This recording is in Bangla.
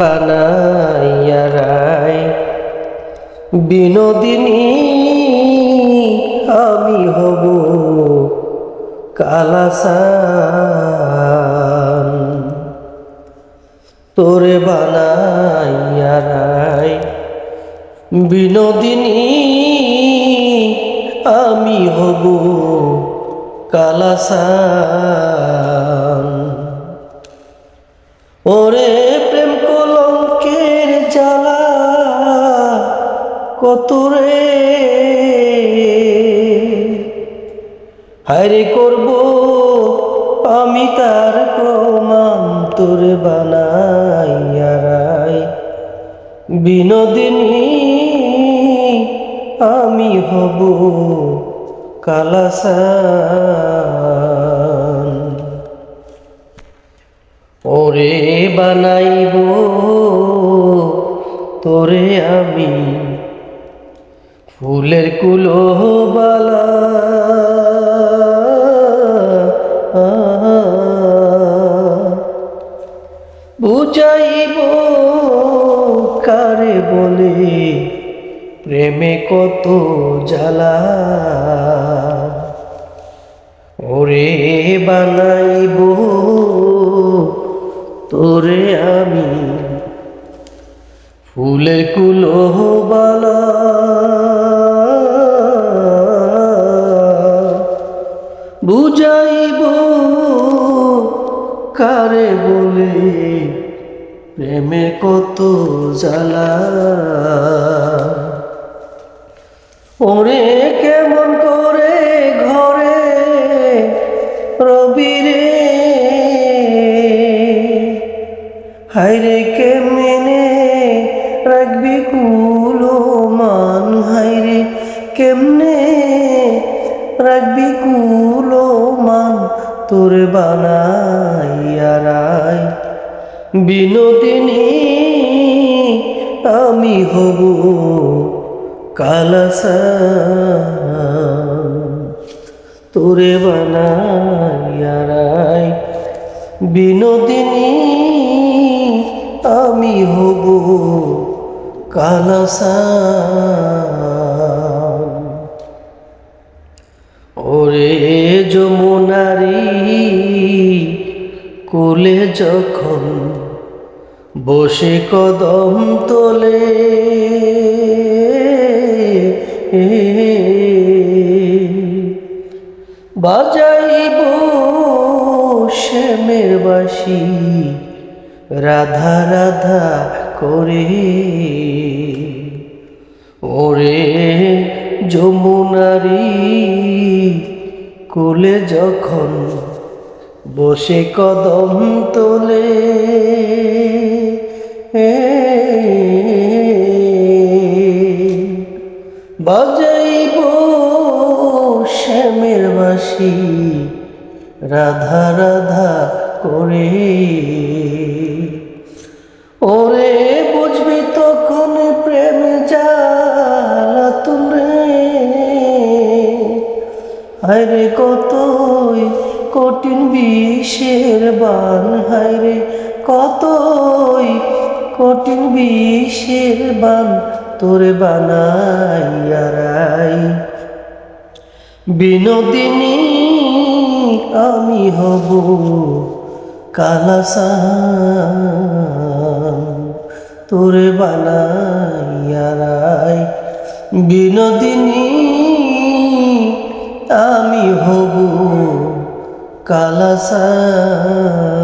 বানাইয়া রায় বিনোদিনী আমি হব কালাসান। তোরে বানাইয়া রায় বিনোদিনী আমি হব কালাসান। কত রে? হায়রে করব আমি তার প্রমাণ তোরে বানাইয়া রায় বিনোদিনী, আমি হব কালাসান। ওরে বানাইব, তোরে আমি ফুলের কুলো বালা। বুঝাইব কারে বলে, প্রেমে কত জ্বালা। ওরে বানাইব তোরে আমি। ফুলের কুলো বালা। বুঝাইব, কারে বলে প্রেমে কত জ্বালা। ওরে কেমন করে ঘরে রবিরে হাইরে কেমনে রাখবি কুলো মান হাইরে কেমনে রাখবি কুলো মান তোর বানাইয়া রায়। বিনোদিনী, আমি হব কালাসান। তোরে বানাইয়া রায়। বিনোদিনী, আমি হব কালাসান। ওরে যমুনারি, কোলে যখন বসে কদম তোলে, বাজাইব শ্যামের বাসি রাধা রাধা করে। ওরে যমুনারি কোলে যখন বসে কদম তোলে বাজাইব শ্যামের বাসি রাধা রাধা করে। ওরে বুঝবি তখন প্রেম জ্বালা তুলে। হায়রে কতই কঠিন বিষের বান, হায়রে কতই কঠিন বিষের বান তোরে বানাইয়া রাই। বিনোদিনী, আমি হব কালাসান তোরে বানাইয়া রাই। বিনোদিনী আমি হব কালাসান